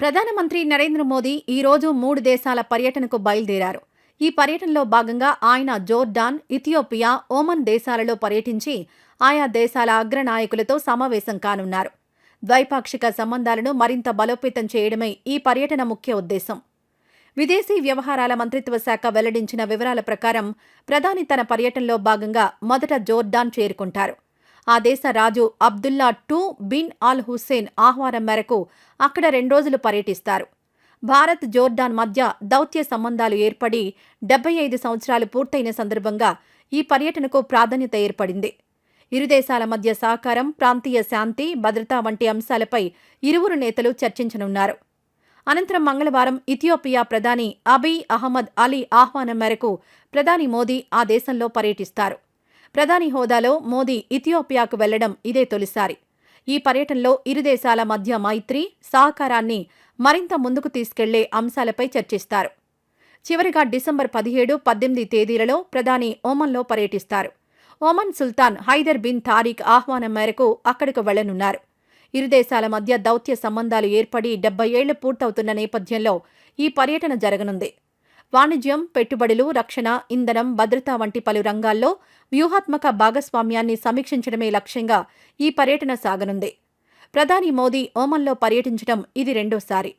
ప్రధానమంత్రి నరేంద్ర మోదీ ఈ రోజు మూడు దేశాల పర్యటనకు బయలుదేరారు. ఈ పర్యటనలో భాగంగా ఆయన జోర్డాన్ ఇథియోపియా ఓమన్ దేశాలలో పర్యటించి ఆయా దేశాల అగ్రనాయకులతో సమావేశం కానున్నారు. ద్వైపాక్షిక సంబంధాలను మరింత బలోపేతం చేయడమే ఈ పర్యటన ముఖ్య ఉద్దేశం. విదేశీ వ్యవహారాల మంత్రిత్వ శాఖ వెల్లడించిన వివరాల ప్రకారం ప్రధాని తన పర్యటనలో భాగంగా మొదట జోర్డాన్ చేరుకుంటారు. ఆ దేశ రాజు Abdullah two bin Al Hussein ఆహ్వానం మేరకు అక్కడ రెండు రోజులు పర్యటిస్తారు. భారత్ జోర్డాన్ మధ్య దౌత్య సంబంధాలు ఏర్పడి డెబ్బై ఐదు సంవత్సరాలు పూర్తయిన సందర్భంగా ఈ పర్యటనకు ప్రాధాన్యత ఏర్పడింది. ఇరు దేశాల మధ్య సహకారం ప్రాంతీయ శాంతి భద్రత వంటి అంశాలపై ఇరువురు నేతలు చర్చించనున్నారు. అనంతరం మంగళవారం ఇథియోపియా ప్రధాని అబీ అహ్మద్ అలీ ఆహ్వానం మేరకు ప్రధాని మోదీ ఆ దేశంలో పర్యటిస్తారు. ప్రధాని హోదాలో మోదీ ఇథియోపియాకు వెళ్ళడం ఇదే తొలిసారి. ఈ పర్యటనలో ఇరు దేశాల మధ్య మైత్రి సహకారాన్ని మరింత ముందుకు తీసుకెళ్ళే అంశాలపై చర్చిస్తారు. చివరిగా డిసెంబర్ పదిహేడు పద్దెనిమిది తేదీలలో ప్రధాని ఓమన్లో పర్యటిస్తారు. Oman Sultan Haider bin Tariq ఆహ్వానం మేరకు అక్కడికి వెళ్ళనున్నారు. ఇరు దేశాల మధ్య దౌత్య సంబంధాలు ఏర్పడి డెబ్బై ఏళ్ళు పూర్తవుతున్న నేపథ్యంలో ఈ పర్యటన జరగనుంది. వాణిజ్యం పెట్టుబడులు రక్షణ ఇంధనం భద్రత వంటి పలు రంగాల్లో వ్యూహాత్మక భాగస్వామ్యాన్ని సమీక్షించడమే లక్ష్యంగా ఈ పర్యటన సాగనుంది. ప్రధాని మోదీ ఓమన్లో పర్యటించడం ఇది రెండోసారి.